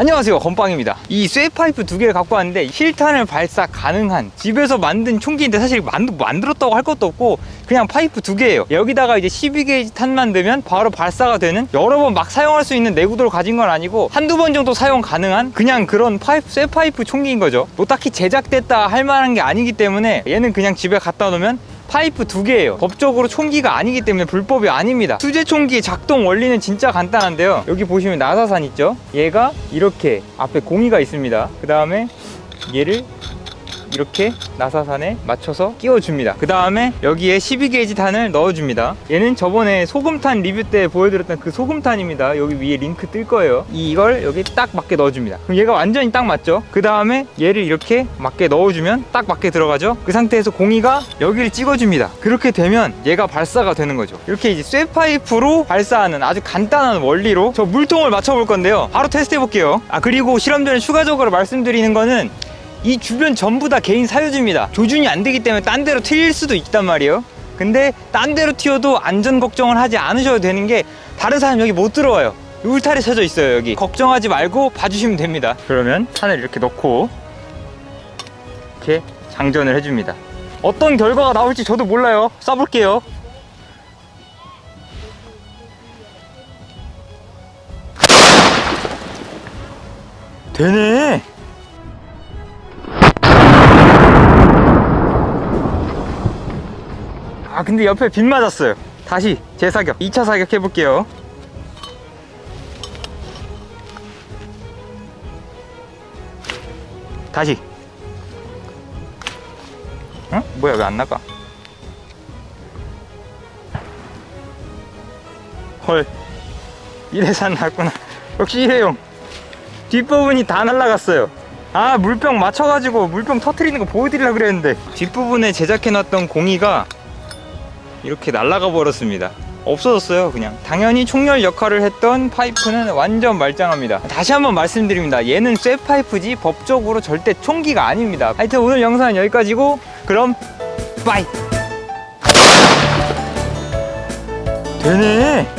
안녕하세요 건빵입니다. 이 쇠파이프 두 개를 갖고 왔는데 실탄을 발사 가능한 집에서 만든 총기인데 사실 만, 만들었다고 할 것도 없고 그냥 파이프 두 개예요. 여기다가 이제 12게이지 탄만 넣으면 바로 발사가 되는 여러 번 막 사용할 수 있는 내구도를 가진 건 아니고 한두 번 정도 사용 가능한 그냥 그런 파이프 쇠파이프 총기인 거죠. 뭐 딱히 제작됐다 할 만한 게 아니기 때문에 얘는 그냥 집에 갖다 놓으면 파이프 두 개예요. 법적으로 총기가 아니기 때문에 불법이 아닙니다. 수제 총기 작동 원리는 진짜 간단한데요. 여기 보시면 나사산 있죠? 얘가 이렇게 앞에 공이가 있습니다. 그 다음에 얘를 이렇게 나사산에 맞춰서 끼워줍니다. 그 다음에 여기에 12게이지 탄을 넣어줍니다. 얘는 저번에 소금탄 리뷰 때 보여드렸던 그 소금탄입니다. 여기 위에 링크 뜰 거예요. 이걸 여기 딱 맞게 넣어줍니다. 그럼 얘가 완전히 딱 맞죠? 그 다음에 얘를 이렇게 맞게 넣어주면 딱 맞게 들어가죠? 그 상태에서 공이가 여기를 찍어줍니다. 그렇게 되면 얘가 발사가 되는 거죠. 이렇게 이제 쇠파이프로 발사하는 아주 간단한 원리로 저 물통을 맞춰볼 건데요. 바로 테스트 해볼게요. 아 그리고 실험 전에 추가적으로 말씀드리는 거는 이 주변 전부 다 개인 사유지입니다. 조준이 안 되기 때문에 딴 데로 튀일 수도 있단 말이에요. 근데 딴 데로 튀어도 안전 걱정을 하지 않으셔도 되는 게 다른 사람 여기 못 들어와요. 울타리 쳐져 있어요 여기. 걱정하지 말고 봐주시면 됩니다. 그러면 탄을 이렇게 넣고 이렇게 장전을 해줍니다. 어떤 결과가 나올지 저도 몰라요. 쏴볼게요. 되네. 근데 옆에 빗 맞았어요. 다시 재사격 2차 사격 해볼게요. 다시. 어? 뭐야 왜 안 나가? 헐. 이래서 안 나왔구나. 역시 일회용. 뒷부분이 다 날라갔어요. 아 물병 맞춰가지고 물병 터트리는 거 보여드리려고 그랬는데. 뒷부분에 제작해놨던 공이가 이렇게 날아가 버렸습니다. 없어졌어요, 그냥. 당연히 총열 역할을 했던 파이프는 완전 말짱합니다. 다시 한번 말씀드립니다. 얘는 쇠 파이프지 법적으로 절대 총기가 아닙니다. 하여튼 오늘 영상은 여기까지고, 그럼, 빠이! 되네!